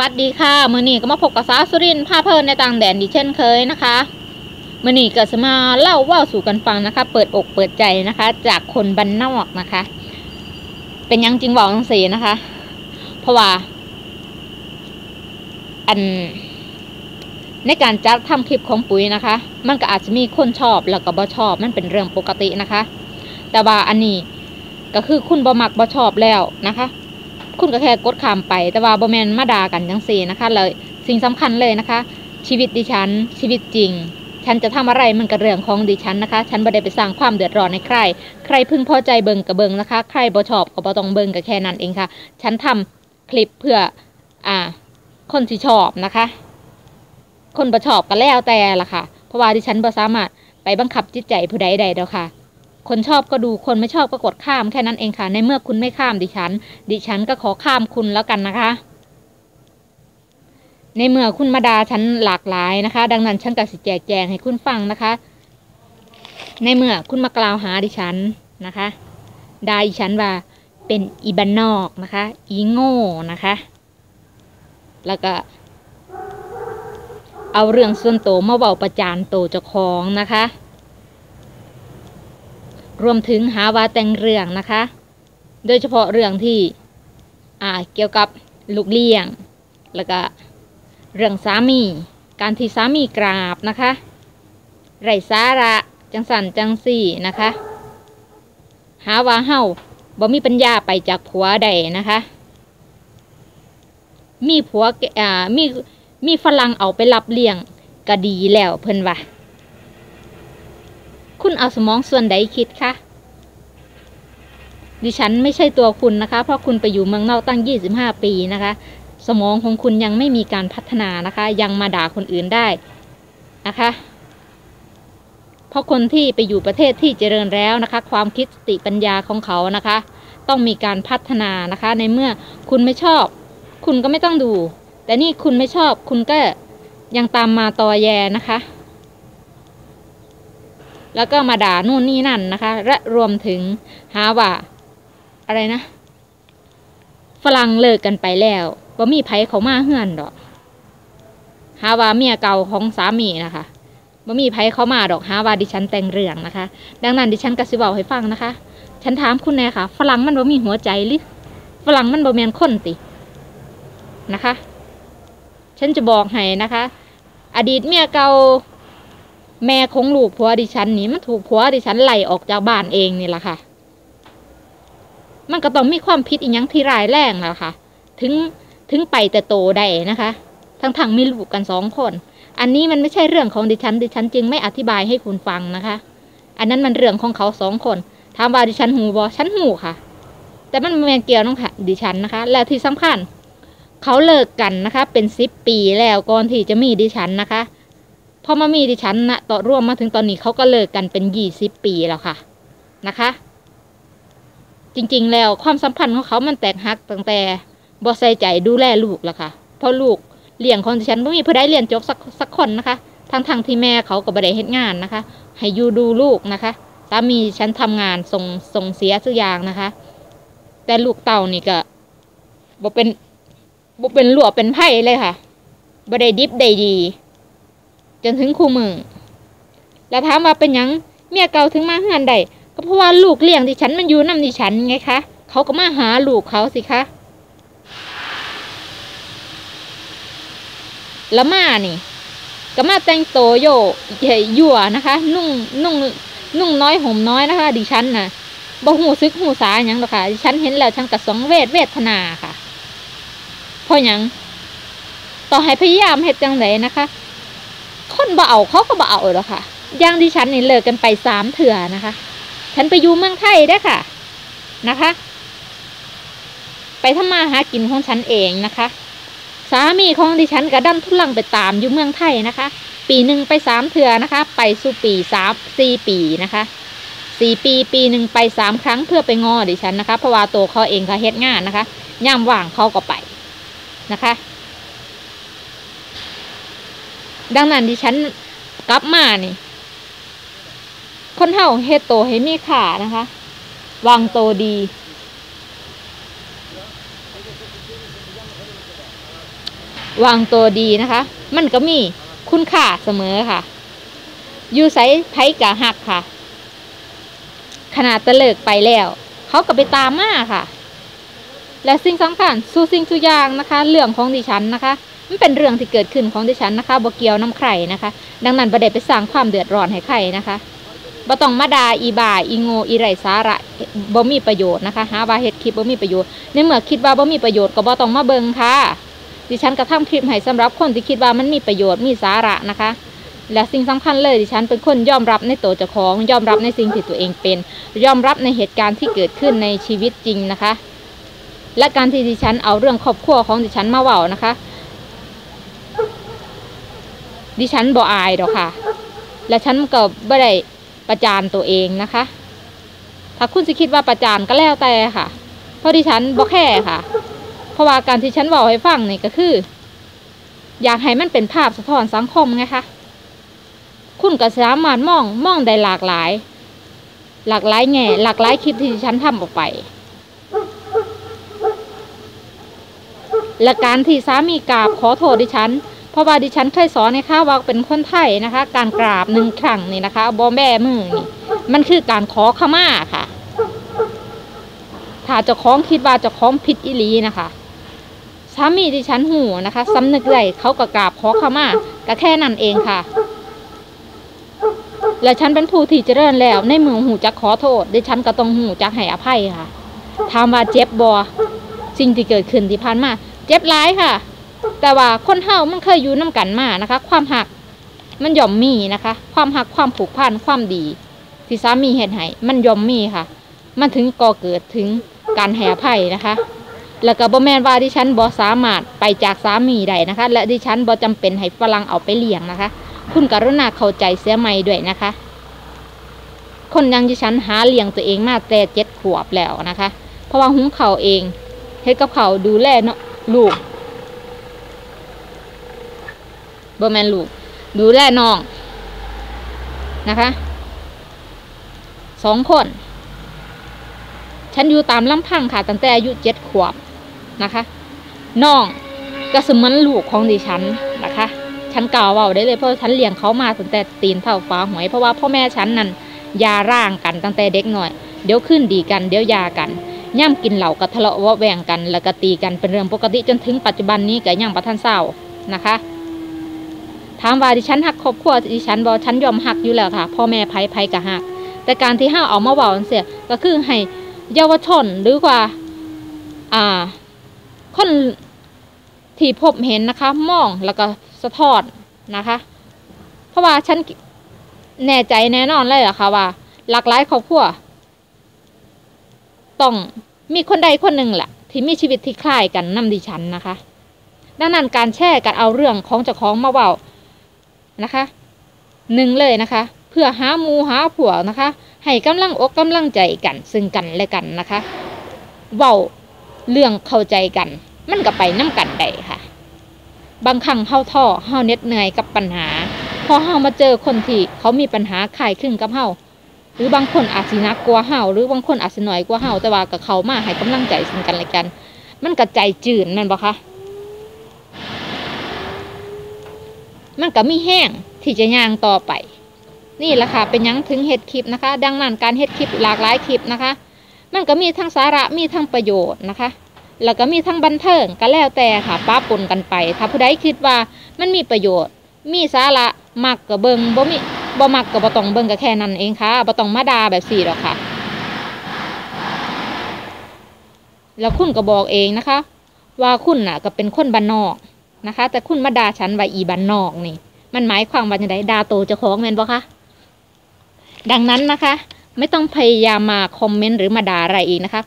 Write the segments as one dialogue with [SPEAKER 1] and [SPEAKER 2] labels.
[SPEAKER 1] วัสดีค่ะมือนี้ก็มาพบกับสาวสุรินทร์พาเพลินในต่างแดนดีเช่นเคยนะคะมือนี้ก็จะมาเล่าว่าสู่กันฟังนะคะ เปิดอกเปิดใจนะคะ จากคนบ้านนอกนะคะ เป็นยังจริงบอกต้องสีนะคะ เพราะว่า อัน ในการจัดทำคลิปของปุ๋ยนะคะ มันก็อาจจะมีคนชอบแล้วก็บ่ชอบมันเป็นเรื่องปกตินะคะ แต่ว่าอันนี้ก็คือคุณบ่มักบ่ชอบแล้วนะคะ คุณก็แค่กดข้ามไป แต่ว่าบ่แมนมาด่ากันจังสีนะคะเลยสิ่งสำคัญเลยนะคะ ชีวิตดิฉัน ชีวิตจริง ฉันจะทำอะไรมันก็เรื่องของดิฉันนะคะ ฉันบ่ได้ไปสร้างความเดือดร้อนในใคร ใครพึงพอใจเบิงกับเบิงนะคะ ใครบ่ชอบก็บ่ต้องเบิงก็แค่นั้นเองค่ะ ฉันทำคลิปเพื่ออ่า คนที่ชอบนะคะ คนบ่ชอบก็แล้วแต่ละค่ะ เพราะว่าดิฉันบ่สามารถไปบังคับจิตใจผู้ใดใดเดอกค่ะ คนชอบก็ดูคนไม่ชอบก็กดข้ามแค่นั้นเองค่ะ ในเมื่อคุณไม่ข้ามดิฉัน ดิฉันก็ขอข้ามคุณแล้วกันนะคะ ในเมื่อคุณมาดาฉันหลากหลายนะคะ ดังนั้นฉันก็สิแจกแจงให้คุณฟังนะคะ ในเมื่อคุณมากล่าวหาดิฉันนะคะด่าดิฉันว่าเป็นอีบันนอกนะคะ อีโง่นะคะ แล้วก็ เอาเรื่องส่วนโตมาเบาประจานโตเจ้าของนะคะ รวมถึงหาว่าแต่งเรื่องนะคะ โดยเฉพาะเรื่องที่อ่าเกี่ยวกับลูกเลี้ยง แล้วก็เรื่องสามี การที่สามีกราบนะคะ ไรสาระจังสันจังสี่นะคะ หาว่าเฮาบ่มีปัญญาไปจากผัวใดนะคะ มีผัวอ่ามีมีฝรั่งเอาไปรับเลี้ยงก็ดีแล้วเพิ่นว่า คุณเอาสมองส่วนใดคิดคะดิฉันไม่ใช่ตัวคุณนะคะ เพราะคุณไปอยู่เมืองนอกตั้ง 25 ปีนะคะ สมองของคุณยังไม่มีการพัฒนานะคะ ยังมาด่าคนอื่นได้นะคะ เพราะคนที่ไปอยู่ประเทศที่เจริญแล้วนะคะ ความคิดสติปัญญาของเขานะคะ ต้องมีการพัฒนานะคะ ในเมื่อคุณไม่ชอบ คุณก็ไม่ต้องดู แต่นี่คุณไม่ชอบ คุณก็ยังตามมาตอแยนะคะ แล้วก็มาด่านู่นนี่นั่นนะคะ และรวมถึงหาว่า อะไรนะ ฝรั่งเลิกกันไปแล้วว่ามีไผเขามาเฮือนดอก หาว่าเมียเก่าของสามีนะคะว่ามีไผเขามาดอกหาว่าดิฉันแต่งเรื่องนะคะ ดังนั้นดิฉันกระสิบเอาให้ฟังนะคะ ฉันถามคุณแน่ค่ะ ฝรั่งมันบ่มีหัวใจหรือฝรั่งมันบ่แมนคนตินะคะ ฉันจะบอกให้นะคะ อดีตเมียเก่า แม่ของลูกผัวดิฉันนี่มันถูกผัวดิฉันไล่ออกจากบ้านเองนี่แหละค่ะ มันก็ต้องมีความผิดอีกอย่างที่ร้ายแรงแล้วค่ะ ถึงถึงไปแต่โตได้นะคะ ทั้งทั้งมีลูกกันสองคน อันนี้มันไม่ใช่เรื่องของดิฉัน ดิฉันจึงไม่อธิบายให้คุณฟังนะคะ อันนั้นมันเรื่องของเขาสองคนถามว่าดิฉันหูบอฉันหูค่ะ แต่มันไม่เกี่ยวน้องค่ะ ดิฉันนะคะ แล้วที่สำคัญ เขาเลิกกันนะคะ เป็นสิบปีแล้วก่อนที่จะมีดิฉันนะคะ พอมามีดิฉันนะต่อร่วมมาถึงตอนนี้เขาก็เลิกกันเป็นยี่สิบปีแล้วค่ะนะคะ จริงๆแล้วความสัมพันธ์ของเขามันแตกหักตั้งแต่บอใส่ใจดูแลลูกแล้วค่ะเพราะลูกเลี้ยงของดิฉันไม่มีผู้ใดเรียนจบสักสักคนนะคะทั้งทางๆที่แม่เขาก็บ่ได้เฮ็ดงานนะคะ ให้อยู่ดูลูกนะคะสามีฉันทำงานส่งส่งเสียทุกอย่างนะคะ แต่ลูกเต่านี่ก็บ่เป็นบ่เป็นหลวเป็นไผ่เลยค่ะบ่ได้ดิบได้ดี จนถึงคู่มือแล้วถามว่าเป็นยังเมียเก่าถึงมาเฮือนได้ก็เพราะว่าลูกเลี้ยงดิฉันมันอยู่นำดิฉันไงคะเขาก็มาหาลูกเขาสิคะแล้วมานี่ก็มาแต่งโตโยใหญ่ยั่วนะคะ นุ่งนุ่งนุ่งน้อยห่มน้อยนะคะ ดิฉันน่ะบ่หูซึกหูสาหยังหรอกค่ะดิฉันเห็นแล้วฉันกระสองเวทเวทนาค่ะเพราะหยังต่อให้พยายามเฮ็ดจังไดนะคะ คนบ่เอาเขาก็บ่เอาหรอกค่ะอย่างดิฉันนี่เลิกกันไปสามเถื่อนะคะ ฉันไปอยู่เมืองไทยได้ค่ะนะคะ ไปทำมาหากินของฉันเองนะคะ สามีของดิฉันกระดันทุลังไปตามอยู่เมืองไทยนะคะ ปีหนึ่งไปสามเถื่อนะคะ ไปสู่ปีสามสี่ปีนะคะสี่ปีปีหนึ่งไปสามครั้งเพื่อไปงอดิฉันนะคะเพราะว่าตัวเขาเองเขาเฮ็ดงานนะคะย่ามว่างเขาก็ไปนะคะ ดังนั้นดิฉันกลับมานี่ คนเฮาเฮ็ดโตให้มีค่านะคะ วางโตดี วางตัวดีนะคะ มันก็มีคุณค่าเสมอค่ะ อยู่ไสไผกะหักค่ะ ขนาดตะเลิกไปแล้ว เขาก็ไปตามมาค่ะ และสิ่งสำคัญสู่สิ่งทุกอย่างนะคะ เรื่องของดิฉันนะคะ มันเป็นเรื่องที่เกิดขึ้นของดิฉันนะคะบ่เกี่ยวน้ำใครนะคะ ดังนั้นประเด็ไปสร้างความเดือดร้อนให้ใครนะคะบ่ต้องมาดาอีบ่าอีโงอีไรสาระบ่มีประโยชน์นะคะหาว่าเฮ็ดคลิปบ่มีประโยชน์ในเมื่อคิดว่าบ่มีประโยชน์ก็บ่ต้องมาเบิ่งค่ะ ดิฉันกระทำคลิปให้สำหรับคนที่คิดว่ามันมีประโยชน์มีสาระนะคะ และสิ่งสำคัญเลยดิฉันเป็นคนยอมรับในตัวเจ้าของ ยอมรับในสิ่งที่ตัวเองเป็น ยอมรับในเหตุการณ์ที่เกิดขึ้นในชีวิตจริงนะคะ และการที่ดิฉันเอาเรื่องครอบครัวของดิฉันมาเว้านะคะ ดิฉันบ่อายดอกค่ะ และฉันก็ไม่ได้ประจานตัวเองนะคะ ถ้าคุณสิคิดว่าประจานก็แล้วแต่ค่ะ เพราะดิฉันบ่แค่ค่ะ เพราะว่าการที่ฉันบอกให้ฟังนี่ก็คือ อยากให้มันเป็นภาพสะท้อนสังคมไงคะ คุณก็สามารถมองมองได้หลากหลาย หลากหลายแง่หลากหลายคลิปที่ดิฉันทำออกไปและการที่สามีกราบขอโทษดิฉัน เพราะว่าดิฉันเคยสอนนะคะว่าเป็นคนไทยนะคะ การกราบหนึ่งครั้งนี่นะคะบอแม่มือนี่มันคือการขอขมาค่ะ ถ้าจะคล้องคิดว่าจะคล้องผิดอีหลีนะคะสามีดิฉันหูนะคะสำนึกได้เขาก็กราบขอขมาก็แค่นั้นเองค่ะ และฉันเป็นผู้ที่เจริญแล้วในเมืองหูจักขอโทษ ดิฉันก็ต้องหูจักให้อภัยค่ะถามว่าเจ็บบอสิ่งที่เกิดขึ้นที่ผ่านมา เจ็บร้ายค่ะ แต่ว่าคนเฮามันเคยอยู่น้ากันมานะคะ ความหักมันย่อมมีนะคะ ความหักความผูกพันความดีที่สามีเห็นให้มันย่อมมีค่ะ มันถึงก่อเกิดถึงการแห่อภัยนะคะ แล้วก็บ่แม่นว่าดิฉันบ่สามารถไปจากสามีได้นะคะ และดิฉันบ่จำเป็นให้ฝรั่งเอาไปเลี้ยงนะคะ คุณกรุณาเข้าใจเสียใหม่ด้วยนะคะ คนยังดิฉันหาเลี้ยงตัวเองมาแต่เจ็ดขวบแล้วนะคะ เพราะว่าหุงเขาเองเฮ็ดกับเขาดูแลเนาะลูก บ่แมนลูก ดูแลน้อง นะคะสองคน ฉันอยู่ตามลำพังค่ะ ตั้งแต่อายุเจ็ดขวบนะคะน้องก็เสมือนลูกของดิฉันนะคะ ฉันกล่าวเว่าได้เลยเพราะฉันเลี้ยงเขามาตั้งแต่ตีนเท่าฟ้าหวยเพราะว่าพ่อแม่ฉันนั่นยาร่างกันตั้งแต่เด็กหน่อย เดี๋ยวขึ้นดีกัน เดี๋ยวยากันย่ำกินเหล่าก็ทะเลาะวะแวงกัน แล้วก็ตีกันเป็นเรื่องปกติจนถึงปัจจุบันนี้ก็ยังประทันเศร้านะคะ ถามว่าดิฉันหักครอบครัวดิฉันบอฉันยอมหักอยู่แล้วค่ะพ่อแม่ไพ่ไพ่กะหัก แต่การที่ห้าเอามาเว้าเสียก็คือให้เยาวชนหรือว่า อ่า คนที่พบเห็นนะคะมองแล้วก็สะท้อนนะคะ เพราะว่าฉันแน่ใจแน่นอนเลยอะค่ะว่า หลากหลายครอบครัวต้องมีคนใดคนหนึ่งแหละที่มีชีวิตที่คล้ายกันนำดิฉันนะคะ ดังนั้นการแช่การเอาเรื่องของเจ้าของมาเว้า นะคะหนึ่งเลยนะคะ เพื่อหาหมูหาผัวนะคะ ให้กำลังอกกำลังใจกัน ซึ่งกันและกันนะคะเว้าเรื่องเข้าใจกัน มันก็ไปน้ากันได้ค่ะ บางครั้งเฮาท้อเฮาเหน็ดเหนื่อยกับปัญหา พอเฮามาเจอคนที่เขามีปัญหาคลายคลึงกับเฮาหรือบางคนอาจสินักกว่าเฮาหรือบางคนอาจสิน้อยกว่าเฮาแต่ว่ากับเขามาให้กำลังใจซึ่งกันและกัน มันก็ใจจืดแม่นบ่คะ มันก็มีแห้งที่จะย่างต่อไป นี่แหละค่ะเป็นยังถึงเฮ็ดคลิปนะคะ ดังนั้นการเฮ็ดคลิปหลากหลายคลิปนะคะ มันก็มีทั้งสาระมีทั้งประโยชน์นะคะ แล้วก็มีทั้งบันเทิงก็แล้วแต่ค่ะป้าปนกันไป ถ้าผู้ใดคิดว่ามันมีประโยชน์ มีสาระมักก็เบิงบ่มีบ่มักก็บ่ต้องเบิงก็แค่นั้นเองค่ะบ่ต้องมาดาแบบสี่หรอกค่ะแล้วคุณก็บอกเองนะคะ ว่าคุณน่ะก็เป็นคนบ้านนอก นะคะ แต่คุณมาด่าฉันว่าอีบ้านนอกนี่ มันหมายความว่าจังไดด่าโตเจ้าของแมนบ่คะดังนั้นนะคะ ไม่ต้องพยายามมาคอมเมนต์หรือมาด่าอะไรอีกนะคะ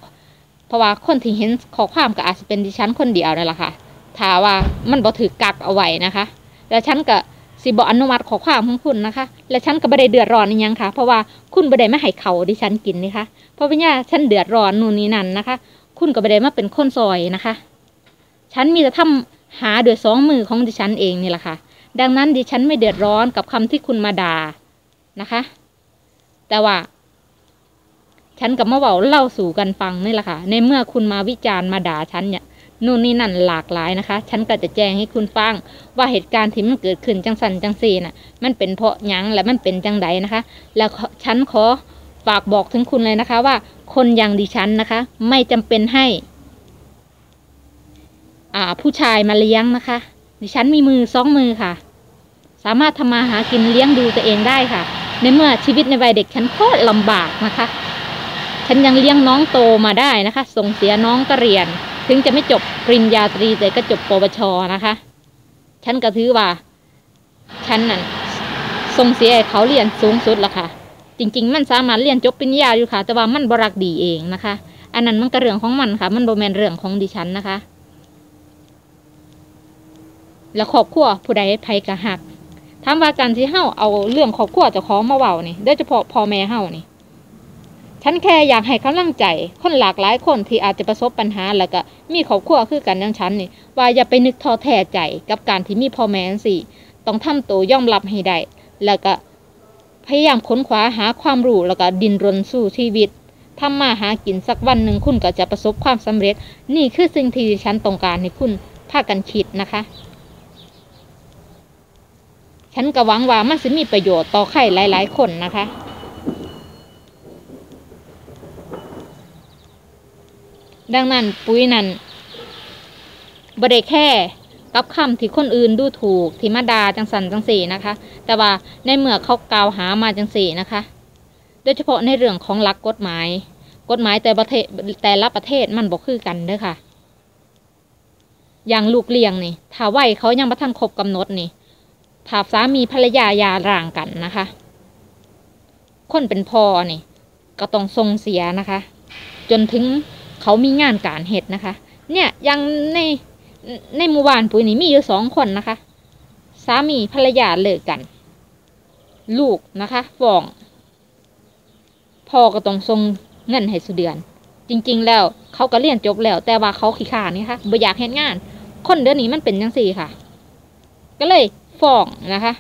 [SPEAKER 1] เพราะว่าคนที่เห็นขอความก็อาจจะเป็นดิฉันคนเดียวนั่นแหละค่ะถ้าว่ามันบ่ถือกักเอาไว้นะคะ แล้วฉันก็สิบอนุมัติขอความของคุณนะคะ และฉันก็ไม่ได้เดือดร้อนอีหยังค่ะ เพราะว่าคุณไม่ได้มาให้เขาดิฉันกินนี่ค่ะเพราะว่าเนี่ยฉันเดือดร้อนนู่นนี่นั่นนะคะ คุณก็ไม่ได้มาเป็นคนซอยนะคะ ฉันมีแต่ทำ หาโดยสองมือของดิฉันเองนี่แหละค่ะ ดังนั้นดิฉันไม่เดือดร้อนกับคำที่คุณมาด่านะคะ แต่ว่า ฉันกับมาเบาเล่าสู่กันฟังนี่แหละค่ะ ในเมื่อคุณมาวิจารณ์มาด่าฉันเนี่ยนู่นนี่นั่นหลากหลายนะคะ ฉันก็จะแจ้งให้คุณฟัง ว่าเหตุการณ์ที่มันเกิดขึ้นจังสันจังซีน่ะ มันเป็นเพราะยังและมันเป็นจังใดนะคะ แล้วฉันขอฝากบอกถึงคุณเลยนะคะว่า คนอย่างดิฉันนะคะ ไม่จำเป็นให้ ผู้ชายมาเลี้ยงนะคะ ดิฉันมีมือสองมือค่ะ สามารถทำมาหากินเลี้ยงดูตัวเองได้ค่ะ ในเมื่อชีวิตในวัยเด็กฉันโคตรลำบากนะคะ ฉันยังเลี้ยงน้องโตมาได้นะคะ ส่งเสียน้องก็เรียน ถึงจะไม่จบปริญญาตรีแต่ก็จบปวชนะคะ ฉันก็ถือว่า ฉันนั่นส่งเสียเขาเรียนสูงสุดละค่ะ จริง ๆ มันสามารถเรียนจบปริญญาอยู่ค่ะ แต่ว่ามันบรักดีเองนะคะ อันนั้นมันก็เรื่องของมันค่ะ มันโบแมนเรื่องของดิฉันนะคะ แล้วครอบครัวผู้ใดไผกะหักถามว่าการที่เฮาเอาเรื่องครอบครัวเจ้าของมาเว้านี่โดยเฉพาะพ่อแม่เฮานี่ฉันแค่อยากให้กำลังใจ คนหลากหลายคนที่อาจจะประสบปัญหาแล้วก็มีครอบครัวคือกันอย่างฉันนี่ว่าอย่าไปนึกท้อแท้ใจกับการที่มีพ่อแม่สิต้องทำตัวยอมรับให้ได้แล้วก็พยายามค้นคว้าหาความรู้แล้วก็ดินรนสู้ชีวิตทำมาหากินสักวันหนึ่งคุณก็จะประสบความสำเร็จ นี่คือสิ่งที่ฉันต้องการให้คุณพากันคิดนะคะ ฉันก็หวังว่ามันจะมีประโยชน์ต่อใครหลาย ๆ คนนะคะดังนั้นปุ๋ยนั้นบริแค่กับคำที่คนอื่นดูถูกที่มาดาจังสันจังสีนะคะ แต่ว่าในเมื่อเขากล่าวหามาจังสีนะคะ โดยเฉพาะในเรื่องของหลักกฎหมาย กฎหมายแต่ประเทศแต่ละประเทศมันบอกคือกันเด้อค่ะ อย่างลูกเลี้ยงนี่ถ้าไหวเขายังมาทันครบกำหนดนี่ ถ้าสามีภรรยายาร่างกันนะคะ คนเป็นพ่อนี่ ก็ต้องทรงเสียนะคะ จนถึงเขามีงานการเหตุนะคะ เนี่ยยังในในหมู่บ้านปุ๋ยนี่มีอยู่สองคนนะคะ สามีภรรยาเลิกกัน ลูกนะคะฟ้องพ่อก็ต้องส่งเงินให้สุเดือน จริง ๆ แล้วเขาก็เรียนจบแล้ว แต่ว่าเขาขี้ขาดนี่ค่ะบ่อยากเห็นงาน คนเดี๋ยวนี้มันเป็นจังสี่ค่ะ ก็เลย ฟ้องนะคะ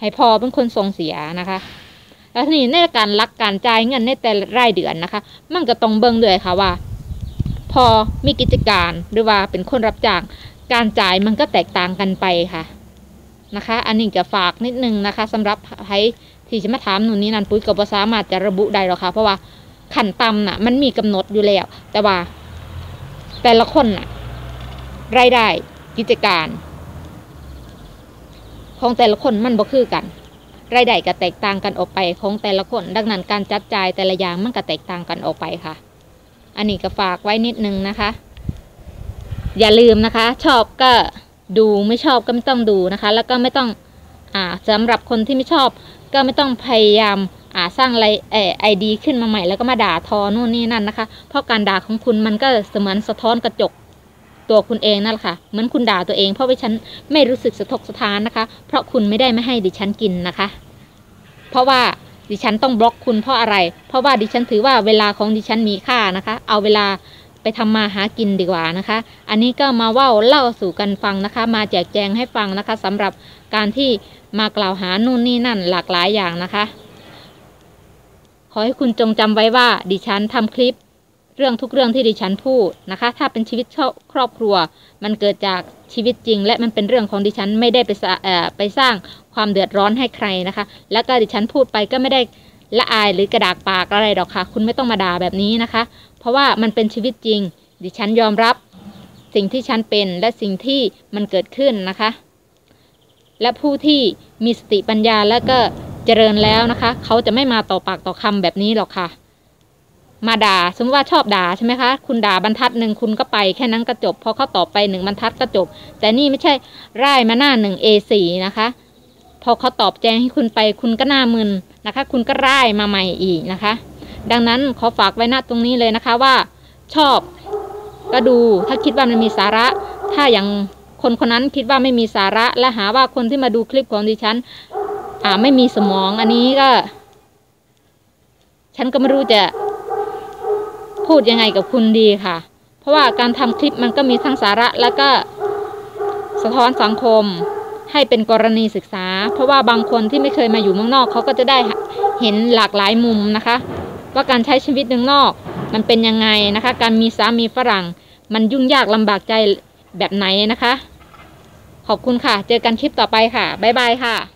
[SPEAKER 1] ให้พ่อเป็นคนส่งเสียนะคะแล้วทีนี้ในการรักการจ่ายเงินในแต่รายเดือนนะคะ มันก็ต้องเบิ่งด้วยค่ะว่า พอมีกิจการหรือว่าเป็นคนรับจ้างการจ่ายมันก็แตกต่างกันไปค่ะนะคะ อันนี้จะฝากนิดนึงนะคะสำหรับใครที่จะมาถามหนูนี้นันปุ้ยก็บ่สามาจะระบุได้หรอคะเพราะว่าขั้นต่ำน่ะ มันมีกำหนดอยู่แล้ว แต่ว่า แต่ละคนน่ะ รายได้กิจการ ของแต่ละคนมันบ่คือกัน รายได้ก็แตกต่างกันออกไปของแต่ละคน ดังนั้นการจัดจ่ายแต่ละอย่างมันก็แตกต่างกันออกไปค่ะ อันนี้ก็ฝากไว้นิดนึงนะคะ อย่าลืมนะคะ ชอบก็ดูไม่ชอบก็ไม่ต้องดูนะคะ แล้วก็ไม่ต้องอ่าสำหรับคนที่ไม่ชอบ ก็ไม่ต้องพยายามอ่าสร้างอะไรไอดีขึ้นมาใหม่แล้วก็มาด่าทอนู่นนี่นั่นนะคะ เพราะการด่าของคุณมันก็เสมือนสะท้อนกระจก ตัวคุณเองนั่นแหละค่ะ เหมือนคุณด่าตัวเอง เพราะว่าฉันไม่รู้สึกสะทกสะท้านนะคะ เพราะคุณไม่ได้ไม่ให้ดิฉันกินนะคะ เพราะว่าดิฉันต้องบล็อกคุณเพราะอะไร เพราะว่าดิฉันถือว่าเวลาของดิฉันมีค่านะคะ เอาเวลาไปทำมาหากินดีกว่านะคะ อันนี้ก็มาเว่าเล่าสู่กันฟังนะคะ มาแจกแจงให้ฟังนะคะสำหรับการที่มากล่าวหานู่นนี่นั่นหลากหลายอย่างนะคะ ขอให้คุณจงจำไว้ว่าดิฉันทำคลิป เรื่องทุกเรื่องที่ดิฉันพูดนะคะ ถ้าเป็นชีวิตครอบครัว มันเกิดจากชีวิตจริง และมันเป็นเรื่องของดิฉันไม่ได้ไปไปสร้างความเดือดร้อนให้ใครนะคะ แล้วก็ดิฉันพูดไปก็ไม่ได้ละอายหรือกระดากปากอะไรดอกค่ะ คุณไม่ต้องมาด่าแบบนี้นะคะ เพราะว่ามันเป็นชีวิตจริง ดิฉันยอมรับสิ่งที่ฉันเป็นและสิ่งที่มันเกิดขึ้นนะคะ และผู้ที่มีสติปัญญาและก็เจริญแล้วนะคะ เขาจะไม่มาต่อปากต่อคำแบบนี้หรอกค่ะ มาด่า สมมติว่าชอบด่าใช่ไหมคะ คุณด่าบรรทัดหนึ่งคุณก็ไปแค่นั้นก็จบ พอเขาตอบไปหนึ่งบรรทัดก็จบ แต่นี่ไม่ใช่ร่ายมาหน้าหนึ่ง A4 นะคะ พอเขาตอบแจ้งให้คุณไปคุณก็หน้ามึนนะคะ คุณก็ร่ายมาใหม่อีกนะคะ ดังนั้นขอฝากไว้หน้าตรงนี้เลยนะคะว่า ชอบก็ดูถ้าคิดว่ามันมีสาระ ถ้าอย่างคนคนนั้นคิดว่าไม่มีสาระ และหาว่าคนที่มาดูคลิปของดิฉันอ่าไม่มีสมองอันนี้ก็ ฉันก็ไม่รู้จะ พูดยังไงกับคุณดีค่ะ เพราะว่าการทำคลิปมันก็มีทั้งสาระแล้วก็สะท้อนสังคมให้เป็นกรณีศึกษา เพราะว่าบางคนที่ไม่เคยมาอยู่เมืองนอกเขาก็จะได้เห็นหลากหลายมุมนะคะ ว่าการใช้ชีวิตเมืองนอก มันเป็นยังไงนะคะ การมีสามีฝรั่ง มันยุ่งยากลำบากใจแบบไหนนะคะ ขอบคุณค่ะ เจอกันคลิปต่อไปค่ะบ๊ายบายค่ะ